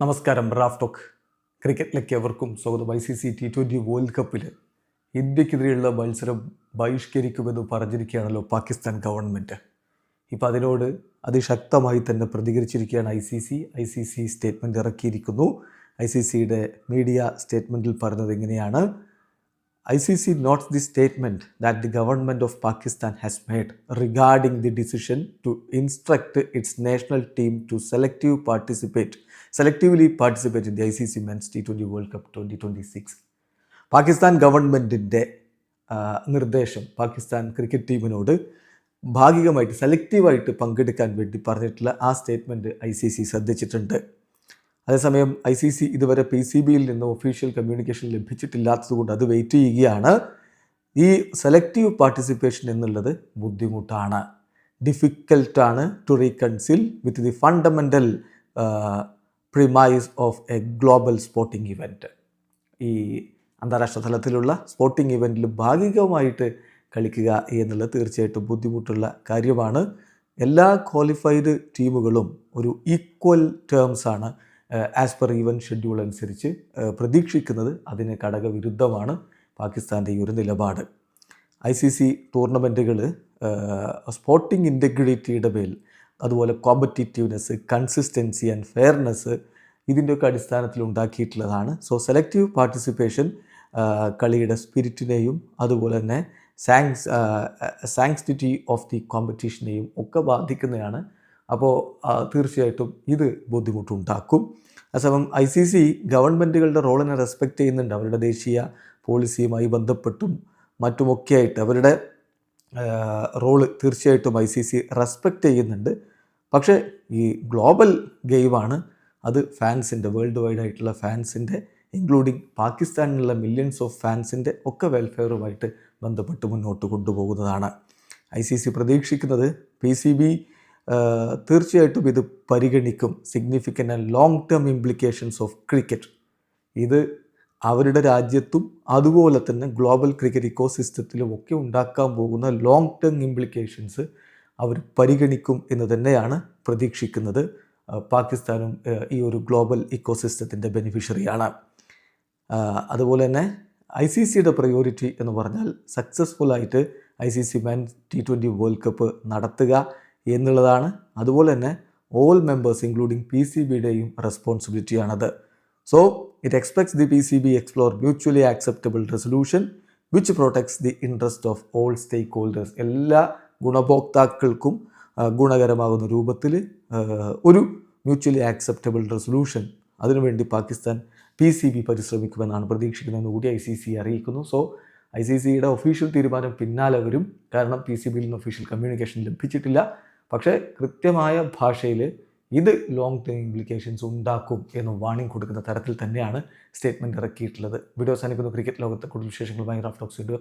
നമസ്കാരം Raf talk. ക്രിക്കറ്റിലേക്ക് എവർക്കും സ്വാഗതം. I C C T twenty world കപ്പിൽ ഇന്ത്യക്കെതിരെയുള്ള മത്സരം ബഹിഷ്കരിക്കുമെന്ന് പറഞ്ഞിരിക്കുകയാണല്ലോ പാകിസ്ഥാൻ ഗവൺമെന്റ്. ഇപ്പോൾ അതിനോട് അതിശക്തമായി തന്നെ പ്രതികരിച്ചിരിക്കുകയാണ് I C C. I C C statement ഇറക്കിയിരിക്കുന്നു. I C സിയുടെ മീഡിയ സ്റ്റേറ്റ്മെന്റിൽ പറഞ്ഞത് എങ്ങനെയാണ് ICC notes the statement that the government of Pakistan has made regarding the decision to instruct its national team to selective participate, selectively participate in the ICC Men's T20 World Cup 2026. Pakistan ഗവൺമെന്റിന്റെ നിർദ്ദേശം Pakistan cricket ടീമിനോട് ഭാഗികമായിട്ട് സെലക്റ്റീവായിട്ട് പങ്കെടുക്കാൻ വേണ്ടി പറഞ്ഞിട്ടുള്ള ആ statement I C C ശ്രദ്ധിച്ചിട്ടുണ്ട് അതേസമയം I C C ഇതുവരെ P C ബിയിൽ നിന്ന് ഒഫീഷ്യൽ കമ്മ്യൂണിക്കേഷൻ ലഭിച്ചിട്ടില്ലാത്തതുകൊണ്ട് അത് വെയിറ്റ് ചെയ്യുകയാണ്. ഈ സെലക്റ്റീവ് പാർട്ടിസിപ്പേഷൻ എന്നുള്ളത് ബുദ്ധിമുട്ടാണ്. ഡിഫിക്കൽട്ടാണ് to reconcile with the fundamental premise of a global sporting event ഈ അന്താരാഷ്ട്ര തലത്തിലുള്ള സ്പോർട്ടിംഗ് ഇവന്റിൽ ഭാഗികമായിട്ട് കളിക്കുക എന്നുള്ളത് തീർച്ചയായിട്ടും ബുദ്ധിമുട്ടുള്ള കാര്യമാണ്. എല്ലാ ക്വാളിഫൈഡ് ടീമുകളും ഒരു ഈക്വൽ ടേംസാണ് ആസ് പെർ ഈവൻ ഷെഡ്യൂൾ അനുസരിച്ച് പ്രതീക്ഷിക്കുന്നത് അതിന് ഘടകവിരുദ്ധമാണ് പാകിസ്ഥാന്റെ ഈ ഒരു നിലപാട്. ഐ സി സി ടൂർണമെന്റുകൾ സ്പോർട്ടിംഗ് ഇന്റഗ്രിറ്റിയുടെ മേൽ അതുപോലെ കോമ്പറ്റീറ്റീവ്നെസ് കൺസിസ്റ്റൻസി ആൻഡ് ഫെയർനെസ് ഇതിന്റെയൊക്കെ അടിസ്ഥാനത്തിൽ ഉണ്ടാക്കിയിട്ടുള്ളതാണ്. സോ സെലക്റ്റീവ് പാർട്ടിസിപ്പേഷൻ കളിയുടെ സ്പിരിറ്റിനെയും അതുപോലെ തന്നെ സാങ്സ് സാങ്സ്റ്റിറ്റി ഓഫ് ദി കോമ്പറ്റീഷനെയും ഒക്കെ ബാധിക്കുന്നതാണ് അപ്പോൾ തീർച്ചയായിട്ടും ഇത് ബുദ്ധിമുട്ടുണ്ടാക്കും. അതേസമയം ഐ സി സി ഗവൺമെന്റുകളുടെ റോളിനെ റെസ്പെക്റ്റ് ചെയ്യുന്നുണ്ട്. അവരുടെ ദേശീയ പോളിസിയുമായി ബന്ധപ്പെട്ടും മറ്റുമൊക്കെയായിട്ട് അവരുടെ റോൾ തീർച്ചയായിട്ടും ഐ സി സി റെസ്പെക്റ്റ് ചെയ്യുന്നുണ്ട്. പക്ഷേ ഈ ഗ്ലോബൽ ഗെയിമാണ്. അത് ഫാൻസിന്റെ വേൾഡ് വൈഡ് ആയിട്ടുള്ള ഫാൻസിന്റെ ഇൻക്ലൂഡിങ് പാകിസ്ഥാനിലുള്ള മില്യൺസ് ഓഫ് ഫാൻസിന്റെ ഒക്കെ വെൽഫെയറുമായിട്ട് ബന്ധപ്പെട്ട് മുന്നോട്ട് കൊണ്ടുപോകുന്നതാണ്. ഐ സി സി പ്രതീക്ഷിക്കുന്നത് പി സി ബി തീർച്ചയായിട്ടും ഇത് പരിഗണിക്കും. Significant and long term implications of cricket ഇത് അവരുടെ രാജ്യത്തും അതുപോലെ തന്നെ ഗ്ലോബൽ ക്രിക്കറ്റ് ഇക്കോ സിസ്റ്റത്തിലും ഒക്കെ ഉണ്ടാക്കാൻ പോകുന്ന ലോങ് ടേം ഇംപ്ലിക്കേഷൻസ് അവർ പരിഗണിക്കും എന്ന് തന്നെയാണ് പ്രതീക്ഷിക്കുന്നത്. പാകിസ്ഥാനും ഈ ഒരു ഗ്ലോബൽ ഇക്കോ സിസ്റ്റത്തിന്റെ ബെനിഫിഷ്യറിയാണ് അതുപോലെ തന്നെ ഐ സി സിയുടെ പ്രയോറിറ്റി എന്ന് പറഞ്ഞാൽ സക്സസ്ഫുള്ളായിട്ട് I C C man T twenty world cup നടത്തുക. എന്നുള്ളതാണ്. അതുപോലെ തന്നെ all members including P C ബിയുടെയും റെസ്പോൺസിബിലിറ്റിയാണത് so it expects the P C B explore mutually acceptable resolution which protects the interest of all stakeholders എല്ലാ ഗുണഭോക്താക്കൾക്കും ഗുണകരമാകുന്ന രൂപത്തിൽ ഒരു mutually acceptable resolution അതിനുവേണ്ടി പാകിസ്ഥാൻ പി സി ബി പരിശ്രമിക്കുമെന്നാണ് പ്രതീക്ഷിക്കുന്നതെന്ന് കൂടി ഐ സി സി അറിയിക്കുന്നു. സോ ഐ സി സിയുടെ ഒഫീഷ്യൽ തീരുമാനം പിന്നാലെ വരും. കാരണം പി സി ബിയിൽ നിന്ന് ഒഫീഷ്യൽ കമ്മ്യൂണിക്കേഷൻ ലഭിച്ചിട്ടില്ല. പക്ഷേ കൃത്യമായ ഭാഷയിൽ ഇത് ലോങ് ടേം ഇംപ്ലിക്കേഷൻസ് ഉണ്ടാക്കും എന്ന് വാണിംഗ് കൊടുക്കുന്ന തരത്തിൽ തന്നെയാണ് സ്റ്റേറ്റ്മെന്റ് ഇറക്കിയിട്ടുള്ളത്. വീഡിയോ അവസാനിക്കുന്ന. ക്രിക്കറ്റ് ലോകത്തെ കൂടുതൽ വിശേഷങ്ങളുമായി റാഫ് ടോക്സ് വീഡിയോ